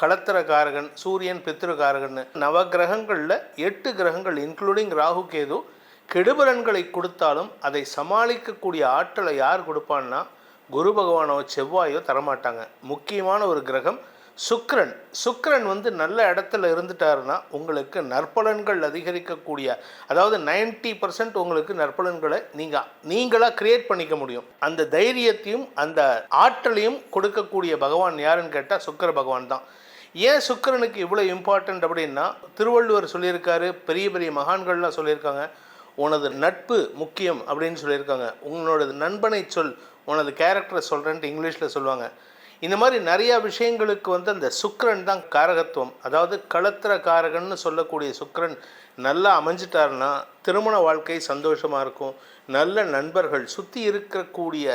களத்திரக்காரகன் சூரியன் பித்ருகாரகன் நவகிரகங்களில் எட்டு கிரகங்கள் இன்க்ளூடிங் ராகு கேது கெடுபலன்களை கொடுத்தாலும் அதை சமாளிக்கக்கூடிய ஆற்றலை யார் கொடுப்பான்னா குரு பகவானோ செவ்வாயோ தரமாட்டாங்க. முக்கியமான ஒரு கிரகம் சுக்ரன் சுக்ரன் வந்து நல்ல இடத்துல இருந்துட்டாருன்னா உங்களுக்கு நற்பலன்கள் அதிகரிக்கக்கூடிய அதாவது 90% பர்சன்ட் உங்களுக்கு நற்பலன்களை நீங்கள் நீங்களாக கிரியேட் பண்ணிக்க முடியும். அந்த தைரியத்தையும் அந்த ஆற்றலையும் கொடுக்கக்கூடிய பகவான் யாருன்னு கேட்டால் சுக்கிர பகவான் தான். ஏன் சுக்கரனுக்கு இவ்வளோ இம்பார்ட்டண்ட் அப்படின்னா திருவள்ளுவர் சொல்லியிருக்காரு பெரிய பெரிய மகான்கள்லாம் சொல்லியிருக்காங்க உனது நட்பு முக்கியம் அப்படின்னு சொல்லியிருக்காங்க. உங்களோட நண்பனை சொல் உனது கேரக்டரை சொல்கிறேன்ட்டு இங்கிலீஷில் சொல்லுவாங்க. இந்த மாதிரி நிறையா விஷயங்களுக்கு வந்து அந்த சுக்கிரன் தான் காரகத்துவம். அதாவது களத்திர காரகன்னு சொல்லக்கூடிய சுக்கரன் நல்லா அமைஞ்சிட்டாருன்னா திருமண வாழ்க்கை சந்தோஷமாக இருக்கும். நல்ல நண்பர்கள் சுற்றி இருக்கக்கூடிய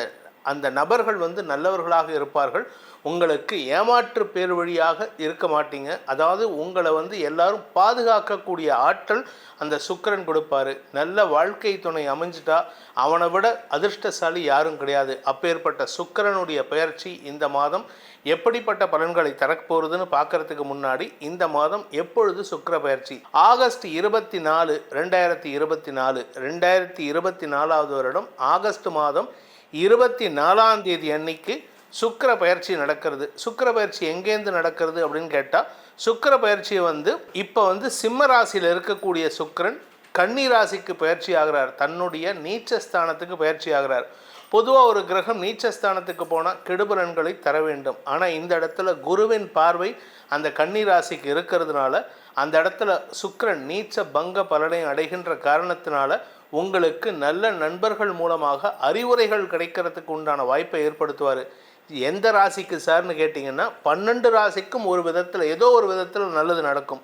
அந்த நபர்கள் வந்து நல்லவர்களாக இருப்பார்கள். உங்களுக்கு ஏமாற்று பேர் வழியாக இருக்க மாட்டீங்க. அதாவது உங்களை வந்து எல்லாரும் பாதுகாக்கக்கூடிய ஆற்றல் அந்த சுக்கிரன் கொடுப்பாரு. நல்ல வாழ்க்கை துணை அமைஞ்சிட்டா அவனை விட அதிர்ஷ்டசாலி யாரும் கிடையாது. அப்பேற்பட்ட சுக்கிரனுடைய பயிற்சி இந்த மாதம் எப்படிப்பட்ட பலன்களை தரப்போகிறதுன்னு பார்க்கறதுக்கு முன்னாடி இந்த மாதம் எப்பொழுது சுக்கர பயிற்சி ஆகஸ்ட் இருபத்தி நாலு ரெண்டாயிரத்தி இருபத்தி நாலு ரெண்டாயிரத்தி இருபத்தி நாலாவது வருடம் ஆகஸ்ட் மாதம் இருபத்தி நாலாம் தேதி அன்னைக்கு சுக்கர பயிற்சி நடக்கிறது. சுக்கிர பயிற்சி எங்கேருந்து நடக்கிறது அப்படின்னு கேட்டால் சுக்கர பயிற்சி வந்து இப்போ வந்து சிம்ம ராசியில் இருக்கக்கூடிய சுக்கிரன் கன்னி ராசிக்கு பயிற்சி ஆகிறார். தன்னுடைய நீச்சஸ்தானத்துக்கு பயிற்சி ஆகிறார். பொதுவாக ஒரு கிரகம் நீச்சஸ்தானத்துக்கு போனால் கெடுபலன்களை தர வேண்டும். ஆனால் இந்த இடத்துல குருவின் பார்வை அந்த கன்னி ராசிக்கு இருக்கிறதுனால அந்த இடத்துல சுக்கரன் நீச்ச பங்க பலனை அடைகின்ற காரணத்தினால உங்களுக்கு நல்ல நண்பர்கள் மூலமாக அறிவுரைகள் கிடைக்கிறதுக்கு உண்டான வாய்ப்பை ஏற்படுத்துவார். எந்த ராசிக்கு சார்னு கேட்டிங்கன்னா பன்னெண்டு ராசிக்கும் ஒரு விதத்தில் ஏதோ ஒரு விதத்தில் நல்லது நடக்கும்.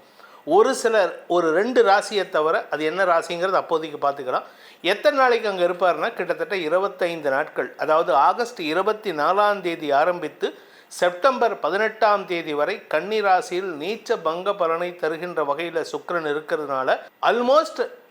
ஒரு சிலர் ஒரு ரெண்டு ராசியை தவிர அது என்ன ராசிங்கிறது அப்போதைக்கு பார்த்துக்கலாம். எத்தனை நாளைக்கு அங்கே இருப்பார்னா கிட்டத்தட்ட இருபத்தைந்து நாட்கள். அதாவது ஆகஸ்ட் இருபத்தி நாலாம் தேதி ஆரம்பித்து செப்டம்பர் பதினெட்டாம் தேதி வரை கன்னி ராசியில் நீச்ச பங்க பலனை தருகின்ற வகையில் சுக்கரன் இருக்கிறதுனால ஆல்மோஸ்ட்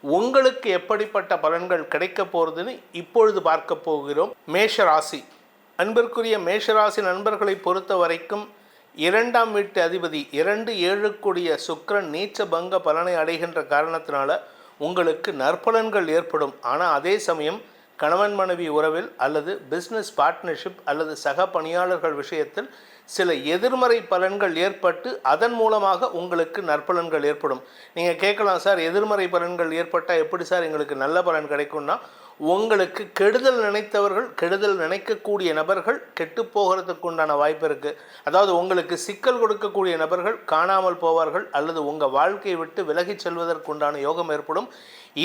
உங்களுக்கு எப்படிப்பட்ட பலன்கள் கிடைக்க போகிறதுன்னு இப்பொழுது பார்க்க போகிறோம். மேஷராசி. அன்பிற்குரிய மேஷராசி நண்பர்களை பொறுத்த வரைக்கும் இரண்டாம் வீட்டு அதிபதி இரண்டு ஏழுக்குடிய சுக்கரன் நீச்ச பங்க பலனை அடைகின்ற காரணத்தினால உங்களுக்கு நற்பலன்கள் ஏற்படும். ஆனால் அதே சமயம் கணவன் மனைவி உறவில் அல்லது பிஸ்னஸ் பார்ட்னர்ஷிப் அல்லது சக பணியாளர்கள் விஷயத்தில் சில எதிர்மறை பலன்கள் ஏற்பட்டு அதன் மூலமாக உங்களுக்கு நற்பலன்கள் ஏற்படும். நீங்கள் கேட்கலாம் சார் எதிர்மறை பலன்கள் ஏற்பட்டால் எப்படி சார் எங்களுக்கு நல்ல பலன் கிடைக்கும்னா? உங்களுக்கு கெடுதல் நினைத்தவர்கள் கெடுதல் நினைக்கக்கூடிய நபர்கள் கெட்டு போகிறதுக்கு உண்டான வாய்ப்பு இருக்குது அதாவது உங்களுக்கு சிக்கல் கொடுக்கக்கூடிய நபர்கள் காணாமல் போவார்கள் அல்லது உங்கள் வாழ்க்கையை விட்டு விலகிச் செல்வதற்குண்டான யோகம் ஏற்படும்.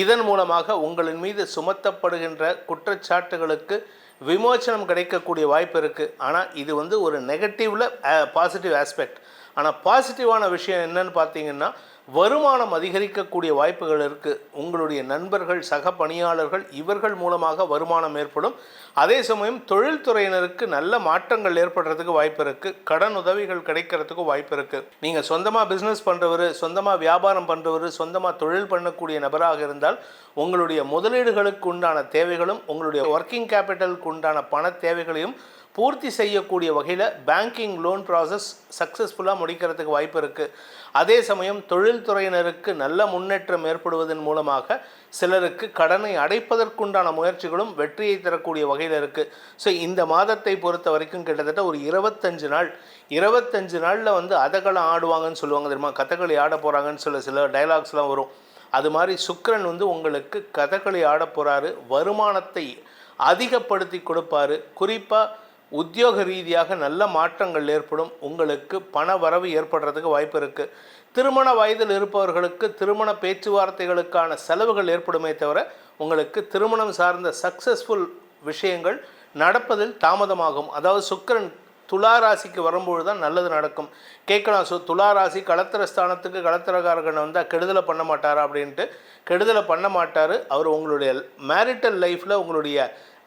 இதன் மூலமாக உங்களின் மீது சுமத்தப்படுகின்ற குற்றச்சாட்டுகளுக்கு விமோச்சனம் கிடைக்கக்கூடிய வாய்ப்பு இருக்குது ஆனால் இது வந்து ஒரு நெகட்டிவில் பாசிட்டிவ் ஆஸ்பெக்ட் ஆனால் பாசிட்டிவான விஷயம் என்னன்னு பார்த்தீங்கன்னா வருமானம் அதிகரிக்கக்கூடிய வாய்ப்புகள் இருக்குது உங்களுடைய நண்பர்கள் சக பணியாளர்கள் இவர்கள் மூலமாக வருமானம் ஏற்படும். அதே சமயம் தொழில்துறையினருக்கு நல்ல மாற்றங்கள் ஏற்படுறதுக்கு வாய்ப்பு இருக்குது கடன் உதவிகள் கிடைக்கிறதுக்கு வாய்ப்பு இருக்குது நீங்கள் சொந்தமாக பிஸ்னஸ் பண்ணுறவர் சொந்தமாக வியாபாரம் பண்ணுறவர் சொந்தமாக தொழில் பண்ணக்கூடிய நபராக இருந்தால் உங்களுடைய முதலீடுகளுக்கு உண்டான தேவைகளும் உங்களுடைய ஒர்க்கிங் கேபிட்டலுக்கு உண்டான பண தேவைகளையும் பூர்த்தி செய்யக்கூடிய வகையில் பேங்கிங் லோன் ப்ராசஸ் சக்ஸஸ்ஃபுல்லாக முடிக்கிறதுக்கு வாய்ப்பு இருக்குது அதே சமயம் தொழில்துறையினருக்கு நல்ல முன்னேற்றம் ஏற்படுவதன் மூலமாக சிலருக்கு கடனை அடைப்பதற்குண்டான முயற்சிகளும் வெற்றியை தரக்கூடிய வகையில் இருக்குது ஸோ இந்த மாதத்தை பொறுத்த வரைக்கும் கிட்டத்தட்ட ஒரு இருபத்தஞ்சு நாள். இருபத்தஞ்சு நாளில் வந்து அதகலம் ஆடுவாங்கன்னு சொல்லுவாங்க தெரியுமா? கதகளி ஆட போகிறாங்கன்னு சொல்ல சில டைலாக்ஸ்லாம் வரும். அது மாதிரி சுக்கரன் வந்து உங்களுக்கு கதகளி ஆட போகிறாரு வருமானத்தை அதிகப்படுத்தி கொடுப்பாரு. குறிப்பாக உத்தியோக ரீதியாக நல்ல மாற்றங்கள் ஏற்படும். உங்களுக்கு பண வரவு ஏற்படுறதுக்கு வாய்ப்பு இருக்குது திருமண வயதில் இருப்பவர்களுக்கு திருமண பேச்சுவார்த்தைகளுக்கான செலவுகள் ஏற்படுமே தவிர உங்களுக்கு திருமணம் சார்ந்த சக்ஸஸ்ஃபுல் விஷயங்கள் நடப்பதில் தாமதமாகும். அதாவது சுக்கரன் துலா ராசிக்கு வரும்பொழுது தான் நல்லது நடக்கும். கேட்கலாம் ஸோ துலா ராசி களத்திர ஸ்தானத்துக்கு களத்திரக்காரகன் வந்தால் கெடுதலை பண்ண மாட்டாரா அப்படின்ட்டு. கெடுதலை பண்ண மாட்டார். அவர் உங்களுடைய மேரிட்டல் லைஃப்பில் உங்களுடைய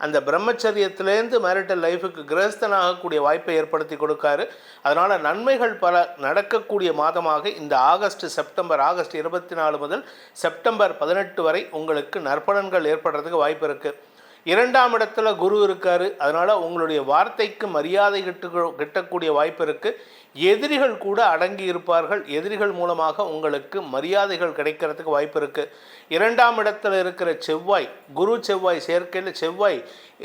அந்த பிரம்மச்சரியத்திலேருந்து மேரிட்டல் லைஃபுக்கு கிரகஸ்தனாகக்கூடிய வாய்ப்பை ஏற்படுத்தி கொடுக்காரு. அதனால் நன்மைகள் பல நடக்கக்கூடிய மாதமாக இந்த ஆகஸ்ட் செப்டம்பர் ஆகஸ்ட் இருபத்தி நாலு முதல் செப்டம்பர் பதினெட்டு வரை உங்களுக்கு நற்பலன்கள் ஏற்படுறதுக்கு வாய்ப்பு இருக்குது இரண்டாம் இடத்துல குரு இருக்காரு. அதனால் உங்களுடைய வார்த்தைக்கு மரியாதை கிட்டு கிட்டக்கூடிய வாய்ப்பு இருக்குது எதிரிகள் கூட அடங்கி இருப்பார்கள். எதிரிகள் மூலமாக உங்களுக்கு மரியாதைகள் கிடைக்கிறதுக்கு வாய்ப்பு இருக்குது இரண்டாம் இடத்துல இருக்கிற செவ்வாய் குரு செவ்வாய் சேர்க்கையில் செவ்வாய்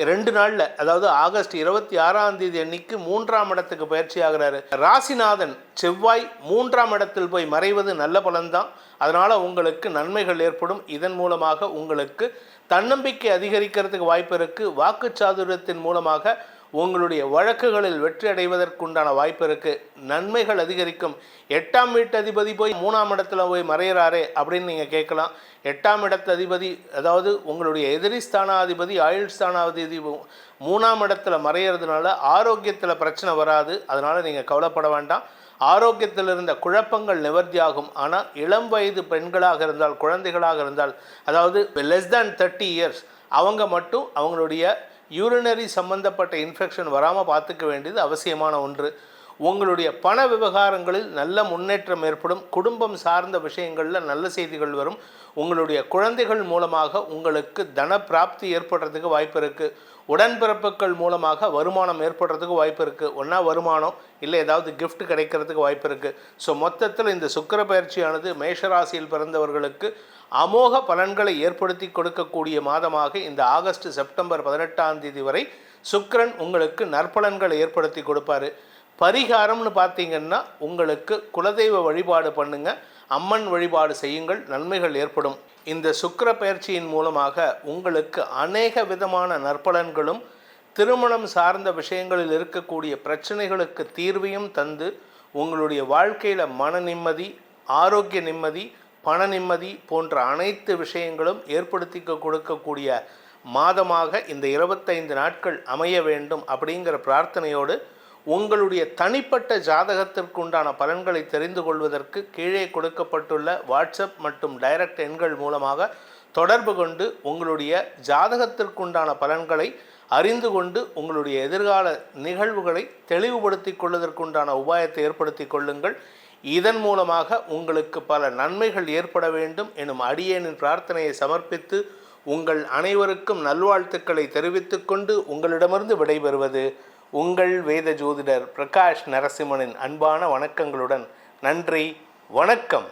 ரெண்டு நாளில் அதாவது ஆகஸ்ட் இருபத்தி ஆறாம் தேதி அன்னைக்கு மூன்றாம் இடத்துக்கு பயிற்சி ஆகிறாரு. ராசிநாதன் செவ்வாய் மூன்றாம் இடத்தில் போய் மறைவது நல்ல பலன்தான். அதனால் உங்களுக்கு நன்மைகள் ஏற்படும். இதன் மூலமாக உங்களுக்கு தன்னம்பிக்கை அதிகரிக்கிறதுக்கு வாய்ப்பு இருக்குது வாக்குச்சாதுரியத்தின் மூலமாக உங்களுடைய வழக்குகளில் வெற்றி அடைவதற்குண்டான வாய்ப்பு இருக்குது நன்மைகள் அதிகரிக்கும். எட்டாம் வீட்டு அதிபதி போய் மூணாம் இடத்துல போய் மறையிறாரே அப்படின்னு நீங்கள் கேட்கலாம். எட்டாம் இடத்து அதிபதி அதாவது உங்களுடைய எதிரி ஸ்தானாதிபதி ஆயுள் ஸ்தானாதிபதி மூணாம் இடத்துல மறையிறதுனால ஆரோக்கியத்தில் பிரச்சனை வராது. அதனால் நீங்கள் கவலைப்பட வேண்டாம். ஆரோக்கியத்தில் இருந்த குழப்பங்கள் நிவர்த்தியாகும். ஆனால் இளம் வயது பெண்களாக இருந்தால் குழந்தைகளாக இருந்தால் அதாவது லெஸ் தேன் தேர்ட்டி இயர்ஸ் அவங்க மட்டும் அவங்களுடைய யூரினரி சம்பந்தப்பட்ட இன்ஃபெக்ஷன் வராமல் பார்த்துக்க வேண்டியது அவசியமான ஒன்று. உங்களுடைய பண விவகாரங்களில் நல்ல முன்னேற்றம் ஏற்படும். குடும்பம் சார்ந்த விஷயங்களில் நல்ல செய்திகள் வரும். உங்களுடைய குழந்தைகள் மூலமாக உங்களுக்கு தன பிராப்தி ஏற்படுறதுக்கு வாய்ப்பு இருக்குது உடன்பிறப்புகள் மூலமாக வருமானம் ஏற்படுறதுக்கு வாய்ப்பு இருக்குது ஒன்றா வருமானம் இல்லை ஏதாவது கிஃப்ட் கிடைக்கிறதுக்கு வாய்ப்பு இருக்குது ஸோ மொத்தத்தில் இந்த சுக்கர பயிற்சியானது மேஷராசியில் பிறந்தவர்களுக்கு அமோக பலன்களை ஏற்படுத்தி கொடுக்கக்கூடிய மாதமாக இந்த ஆகஸ்ட் செப்டம்பர் பதினெட்டாம் தேதி வரை சுக்கரன் உங்களுக்கு நற்பலன்களை ஏற்படுத்தி கொடுப்பாரு. பரிகாரம்னு பார்த்தீங்கன்னா உங்களுக்கு குலதெய்வ வழிபாடு பண்ணுங்க. அம்மன் வழிபாடு செய்யுங்கள். நன்மைகள் ஏற்படும். இந்த சுக்கர பயிற்சியின் மூலமாக உங்களுக்கு அநேக விதமான நற்பலன்களும் திருமணம் சார்ந்த விஷயங்களில் இருக்கக்கூடிய பிரச்சனைகளுக்கு தீர்வையும் தந்து உங்களுடைய வாழ்க்கையில் மன நிம்மதி ஆரோக்கிய நிம்மதி பண நிம்மதி போன்ற அனைத்து விஷயங்களும் ஏற்படுத்தி கொடுக்கக்கூடிய மாதமாக இந்த இருபத்தைந்து நாட்கள் அமைய வேண்டும் அப்படிங்கிற பிரார்த்தனையோடு உங்களுடைய தனிப்பட்ட ஜாதகத்திற்குண்டான பலன்களை தெரிந்து கொள்வதற்கு கீழே கொடுக்கப்பட்டுள்ள வாட்ஸ்அப் மற்றும் டைரக்ட் எண்கள் மூலமாக தொடர்பு கொண்டு உங்களுடைய ஜாதகத்திற்குண்டான பலன்களை அறிந்து கொண்டு உங்களுடைய எதிர்கால நிகழ்வுகளை தெளிவுபடுத்தி கொள்வதற்குண்டான உபாயத்தை ஏற்படுத்தி கொள்ளுங்கள். இதன் மூலமாக உங்களுக்கு பல நன்மைகள் ஏற்பட வேண்டும் எனும் அடியேனின் பிரார்த்தனையை சமர்ப்பித்து உங்கள் அனைவருக்கும் நல்வாழ்த்துக்களை தெரிவித்துக்கொண்டு உங்களிடமிருந்து விடைபெறுவது உங்கள் வேத ஜோதிடர் பிரகாஷ் நரசிம்மனின் அன்பான வணக்கங்களுடன். நன்றி வணக்கம்.